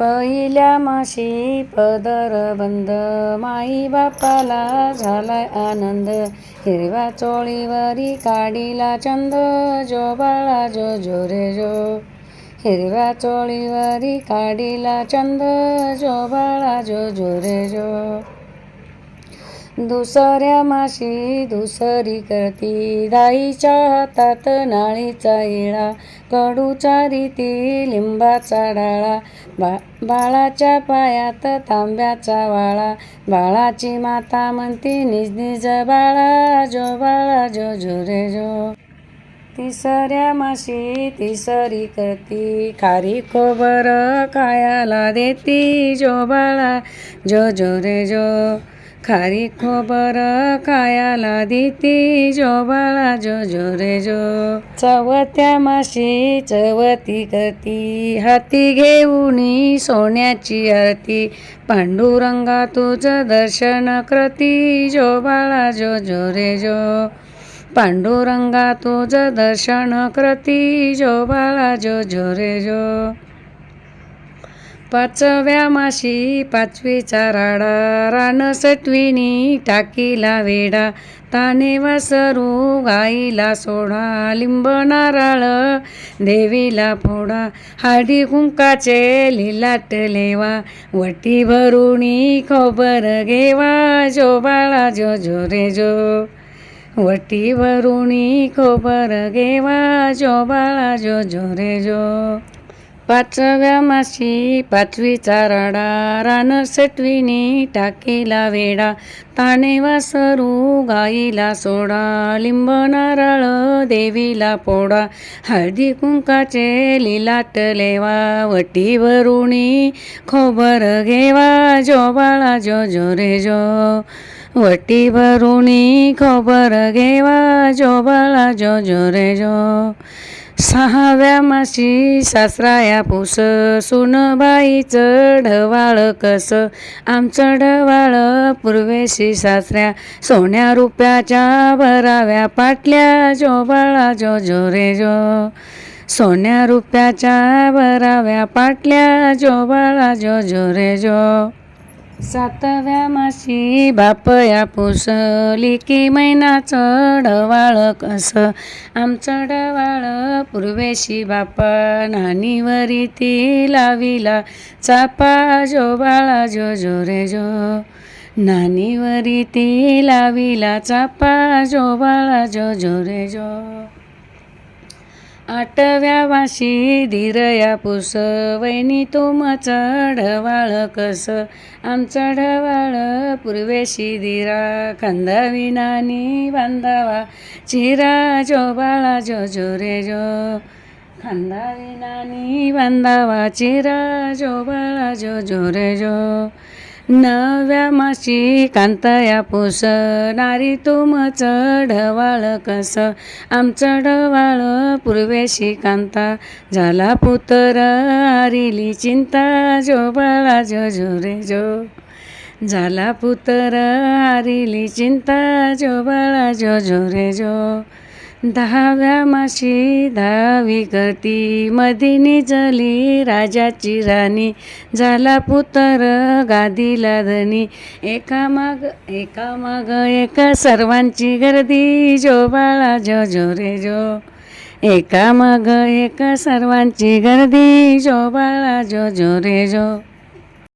पहिल्या माशी पदर बंद. माई बापाला झालाय आनंद. हिरव्या चोळीवरी काढीला चंद. जो बाळा जो जो रे जो. हिरव्या चोळीवरी काढीला चंद. जो बाळा जो जो रे जो. दुसऱ्या माशी दुसरी करती. दाईच्या हातात नाळीचा इळा कडूचा रीती लिंबाचा डाळा बा बाळाच्या पायात तांब्याचा वाळा. बाळाची माता म्हणती निज निज बाळा जो बाळा जो जो रे जो. तिसऱ्या माशी तिसरी करती. खारी खोबर खायला देती जो बाळा जो जो रे जो. खारी खोबर कायाला दिती जो बाळा जो जो रे जो. चवथ्या माशी चवती करती हाती घेऊनी सोन्याची आरती. पांडुरंगा तुझं दर्शन करती जो बाळा जो जो रे जो. पांडुरंगा तुझं दर्शन करती जो बाळा जो जो रे जो. पाचव्या माशी पाचवीचा राडा रान सटविनी टाकीला वेडा ताने वासरू गाईला सोडा लिंब नारळ देवीला फोडा. हाडी कुंकाचे लिलाट लेवा वटी भरुणी खोबर घेवा. जो बाळा जो जो रे जो. वटी भरुणी खोबर घेवा. जो बाळा जो जो रे जो. पाचव्या माशी पाचवीचा राडा रान सटविनी टाकीला वेडा ताणे वासरू गाईला सोडा लिंब नारळ देवीला पोडा. हळदी कुंकाचे लिलाट लेवा वटी भरुणी खोबर घेवा जो बाळा जो जो रे जो. वटी भरुणी खबर घेवा जो बाळा जो जो रे जो. सहाव्या माशी सासराया पुस सुनबाईचं ढवाळ कस. आमचं ढवाळ पूर्वेशी सासऱ्या सोन्या रुपयाच्या भराव्या पाटल्या जो बाळा जो जो रे जो. सोन्या रुपयाच्या भराव्या पाटल्या जो बाळा जो जो रे जो. सातव्या माशी बापया पुस की मैना चढवाळ कसं? आमचं डवाळ पूर्वेशी बापा नानीवरी ती लाविला. चापा जो बाळा जो जो रे जो. नानीवरी ती लाविला. चापा जो बाळा जो जो रे जो. आठव्या वाशी धीरया पुस वैनी तुमचं ढवाळ कस. आमचं ढवाळ पूर्वेशी धीरा खांदा विनानी बांधावा. चिरा जो बाळा जो जो रे जो. खांदा विनानी बांधावा. चिरा जो बाळा जो जो रे जो. नव्या माशी कांतया पुस नारी तुमचं ढवाळ कस? आमचं ढवाळ पूर्वेशी कांता झाला पुतर आरिली चिंता जो बाळा जो जो रे जो. झाला पुतर आरिली चिंता जो बाळा जो जो रे जो. दहाव्या माशी दहावी करती. मदिनी जली राजाची राणी. झाला पुतर गादीला धनी. एका माग एका माग एक सर्वांची गर्दी. जो बाळा जो जो रे जो. एका माग एक सर्वांची गर्दी. जो बाळा जो जो रे जो.